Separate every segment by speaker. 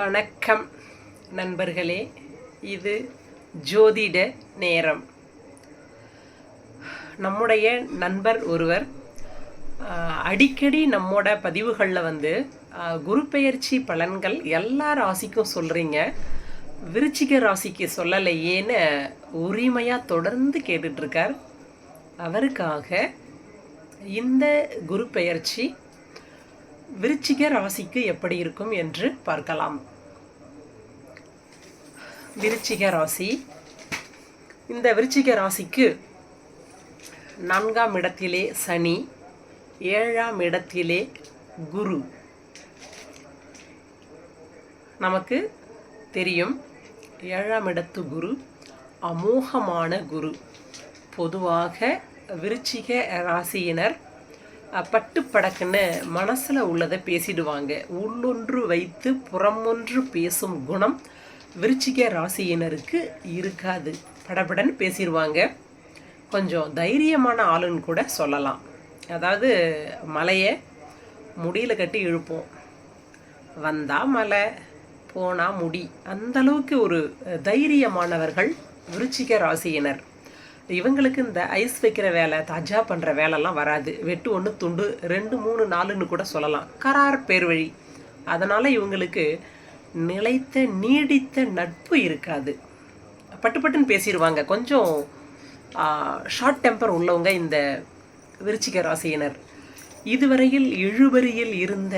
Speaker 1: வணக்கம் நண்பர்களே இது ஜோதிட நேரம். நம்முடைய நண்பர் ஒருவர் அடிக்கடி நம்மோட பதிவுகளில் வந்து குரு பெயர்ச்சி பலன்கள் எல்லா ராசிக்கும் சொல்கிறீங்க விருச்சிக ராசிக்கு சொல்லலையேன்னு உரிமையாக தொடர்ந்து கேட்டுட்ருக்கார் அவருக்காக இந்த குரு பெயர்ச்சி விருச்சிக ராசிக்கு எப்படி இருக்கும் என்று பார்க்கலாம். விருச்சிக ராசி. இந்த விருச்சிக ராசிக்கு நான்காம் இடத்திலே சனி ஏழாம் இடத்திலே குரு. நமக்கு தெரியும் ஏழாம் இடத்து குரு அமோகமான குரு. பொதுவாக விருச்சிக ராசியினர் பட்டு படக்குன்னு மனசில் உள்ளதை பேசிடுவாங்க. உள்ளொன்று வைத்து புறமொன்று பேசும் குணம் விருச்சிக ராசியினருக்கு இருக்காது. படபடன்னு பேசிடுவாங்க. கொஞ்சம் தைரியமான ஆளுன்னு கூட சொல்லலாம். அதாவது மலையை முடியில் கட்டி இழுப்போம். வந்தால் மலை போனால் முடி. அந்த அளவுக்கு ஒரு தைரியமானவர்கள் விருச்சிக ராசியினர். இவங்களுக்கு இந்த ஐஸ் வைக்கிற வேலை தாஜா பண்ணுற வேலைலாம் வராது. வெட்டு ஒன்று துண்டு ரெண்டு மூணு நாலுன்னு கூட சொல்லலாம். கரார் பேர் வழி அதனால் இவங்களுக்கு நிலைத்த நீடித்த நட்பு இருக்காது. பட்டு பட்டுன்னு பேசிடுவாங்க. கொஞ்சம் ஷார்ட் டெம்பர் உள்ளவங்க இந்த விருச்சிக ராசியினர். இதுவரையில் இழுபறியில் இருந்த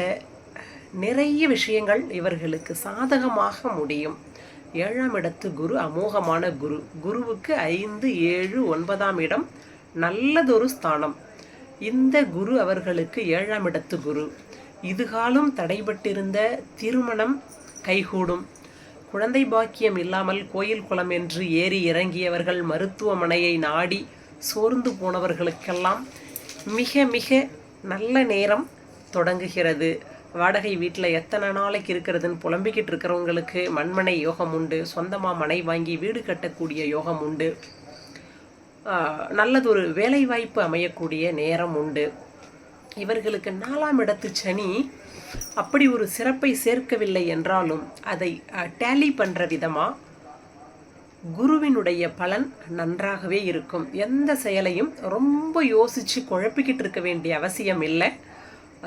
Speaker 1: நிறைய விஷயங்கள் இவர்களுக்கு சாதகமாக முடியும். ஏழாம் இடத்து குரு அமோகமான குரு. குருவுக்கு ஐந்து ஏழு ஒன்பதாம் இடம் நல்லதொரு ஸ்தானம். இந்த குரு அவர்களுக்கு ஏழாம் இடத்து குரு. இதுகாலம் தடைபட்டிருந்த திருமணம் கைகூடும். குழந்தை பாக்கியம் இல்லாமல் கோயில் குளம் என்று ஏறி இறங்கியவர்கள் மருத்துவமனையை நாடி சோர்ந்து போனவர்களுக்கெல்லாம் மிக மிக நல்ல நேரம் தொடங்குகிறது. வாடகை வீட்டில் எத்தனை நாளைக்கு இருக்கிறதுன்னு புலம்பிக்கிட்டு இருக்கிறவங்களுக்கு மண்மனை யோகம் உண்டு. சொந்தமாக மனை வாங்கி வீடு கட்டக்கூடிய யோகம் உண்டு. நல்லதொரு வேலைவாய்ப்பு அமையக்கூடிய நேரம் உண்டு. இவர்களுக்கு நாலாம் இடத்து சனி அப்படி ஒரு சிறப்பை சேர்க்கவில்லை என்றாலும் அதை டேலி பண்ணுற விதமாக குருவினுடைய பலன் நன்றாகவே இருக்கும். எந்த செயலையும் ரொம்ப யோசித்து குழப்பிக்கிட்டு இருக்க வேண்டிய அவசியம் இல்லை.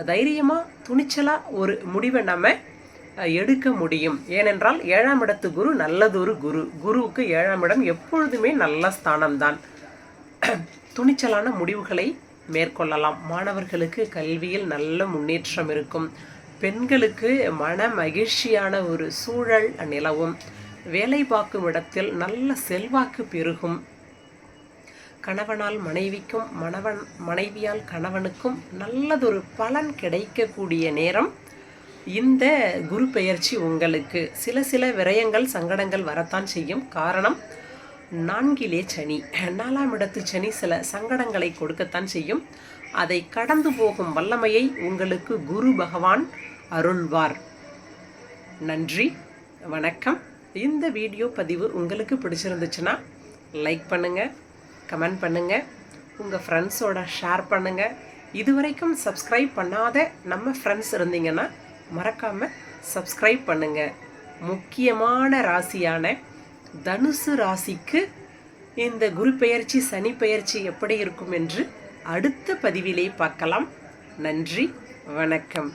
Speaker 1: தைரியமாக துணிச்சலாக ஒரு முடிவை நம்ம எடுக்க முடியும். ஏனென்றால் ஏழாம் இடத்து குரு நல்லதொரு குரு. குருவுக்கு ஏழாம் இடம் எப்பொழுதுமே நல்ல ஸ்தானம்தான். துணிச்சலான முடிவுகளை மேற்கொள்ளலாம். மாணவர்களுக்கு கல்வியில் நல்ல முன்னேற்றம் இருக்கும். பெண்களுக்கு மன மகிழ்ச்சியான ஒரு சூழல் நிலவும். வேலை பார்க்கும் இடத்தில் நல்ல செல்வாக்கு பெருகும். கணவனால் மனைவிக்கும் மணவன் மனைவியால் கணவனுக்கும் நல்லதொரு பலன் கிடைக்கக்கூடிய நேரம் இந்த குரு பெயர்ச்சி உங்களுக்கு. சில சில விரயங்கள் சங்கடங்கள் வரத்தான் செய்யும். காரணம் நான்கிலே சனி. நாலாம் இடத்து சனி சில சங்கடங்களை கொடுக்கத்தான் செய்யும். அதை கடந்து போகும் வல்லமையை உங்களுக்கு குரு பகவான் அருள்வார். நன்றி வணக்கம். இந்த வீடியோ பதிவு உங்களுக்கு பிடிச்சிருந்துச்சுன்னா லைக் பண்ணுங்கள் கமெண்ட் பண்ணுங்கள் உங்கள் ஃப்ரெண்ட்ஸோட ஷேர் பண்ணுங்கள் இதுவரைக்கும் சப்ஸ்கிரைப் பண்ணாத நம்ம ஃப்ரெண்ட்ஸ் இருந்தீங்கன்னா மறக்காமல் சப்ஸ்கிரைப் பண்ணுங்கள் முக்கியமான ராசியான தனுசு ராசிக்கு இந்த குரு பெயர்ச்சி சனி பெயர்ச்சி எப்படி இருக்கும் என்று அடுத்த பதிவிலே பார்க்கலாம். நன்றி வணக்கம்.